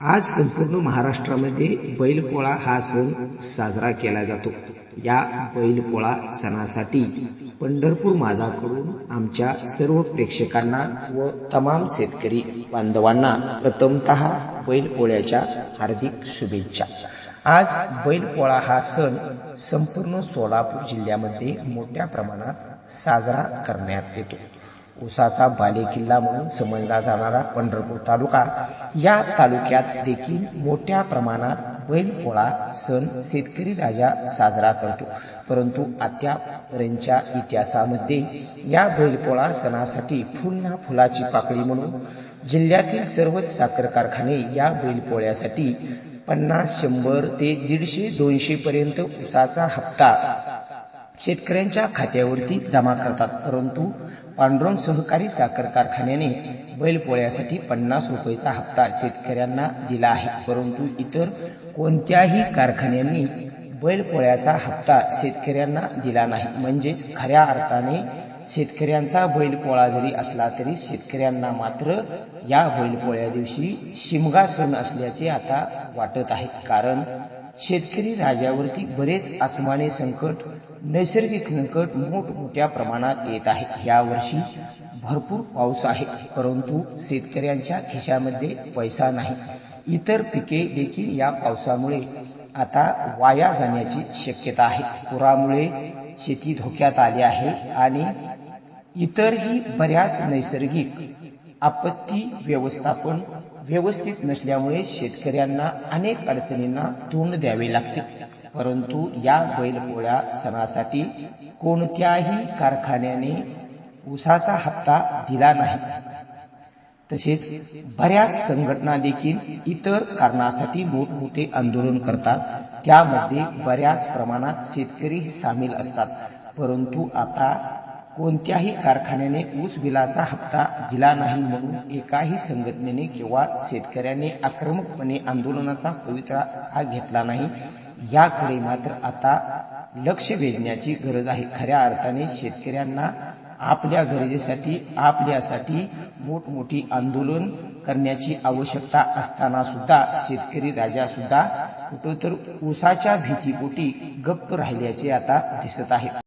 आज संपूर्ण महाराष्ट्रामध्ये बैलपोळा हा सण साजरा केला जातो. या बैलपोळा सणासाठी पंढरपूर माझाकडून आमच्या सर्व प्रेक्षकांना व तमाम शेतकरी बांधवांना प्रथमतः बैलपोळ्याच्या हार्दिक शुभेच्छा. आज बैलपोळा हा सण संपूर्ण सोलापूर जिल्ह्यामध्ये मोठ्या प्रमाणात साजरा करण्यात येतो. उसाचा बालेकिल्ला म्हणून समजला जाणारा पंढरपूर तालुका या तालुक्यात देखील मोठ्या प्रमाणात बैलपोळा सण शेतकरी राजा साजरा करतो. परंतु आत्यापर्यंतच्या इतिहासामध्ये या बैलपोळा सणासाठी फुलना फुलाची पाकळी म्हणून जिल्ह्यातील सर्वच साखर कारखाने या बैलपोळ्यासाठी पन्नास शंभर ते दीडशे दोनशे पर्यंत उसाचा हप्ता शेतकऱ्यांच्या खात्यावरती जमा करतात. परंतु पांडुरंग सहकारी साखर कारखान्याने बैलपोळ्यासाठी पन्नास रुपयेचा हप्ता शेतकऱ्यांना दिला आहे. परंतु इतर कोणत्याही कारखान्यांनी बैलपोळ्याचा हप्ता शेतकऱ्यांना दिला नाही. म्हणजेच खऱ्या अर्थाने शेतकऱ्यांचा बैलपोळा जरी असला तरी शेतकऱ्यांना मात्र या बैलपोळ्या दिवशी शिमगा सण असल्याचे आता वाटत आहे. कारण शेतकरी राजावरती बरेच आसमाने संकट नैसर्गिक संकट मोठमोठ्या प्रमाणात येत आहे. यावर्षी भरपूर पाऊस आहे परंतु शेतकऱ्यांच्या खिशामध्ये पैसा नाही. इतर पिके देखील या पावसामुळे आता वाया जाण्याची शक्यता आहे. पुरामुळे शेती धोक्यात आली आहे आणि इतरही बऱ्याच नैसर्गिक आपत्ती व्यवस्थापन व्यवस्थित नसल्यामुळे शेतकऱ्यांना अनेक अडचणींना तोंड द्यावे लागते. परंतु या बैलपोळ्या सणासाठी कोणत्याही कारखान्याने ऊसाचा हप्ता दिला नाही. तसेच बऱ्याच संघटना देखील इतर कारणासाठी मोठमोठे आंदोलन करतात. त्यामध्ये बऱ्याच प्रमाणात शेतकरी सामील असतात. परंतु आता कोणत्याही कारखान्याने ऊस बिलाचा हप्ता दिला नाही म्हणून एकाही संघटनेने किंवा शेतकऱ्याने आक्रमकपणे आंदोलनाचा पवित्रा हा घेतला नाही. याकडे मात्र आता लक्ष वेधण्याची गरज आहे. खऱ्या अर्थाने शेतकऱ्यांना आपल्या गरजेसाठी आपल्यासाठी मोठमोठी आंदोलन करण्याची आवश्यकता असताना सुद्धा शेतकरी राजा सुद्धा कुठं तर ऊसाच्या भीतीपोटी गप्प राहिल्याचे आता दिसत आहे.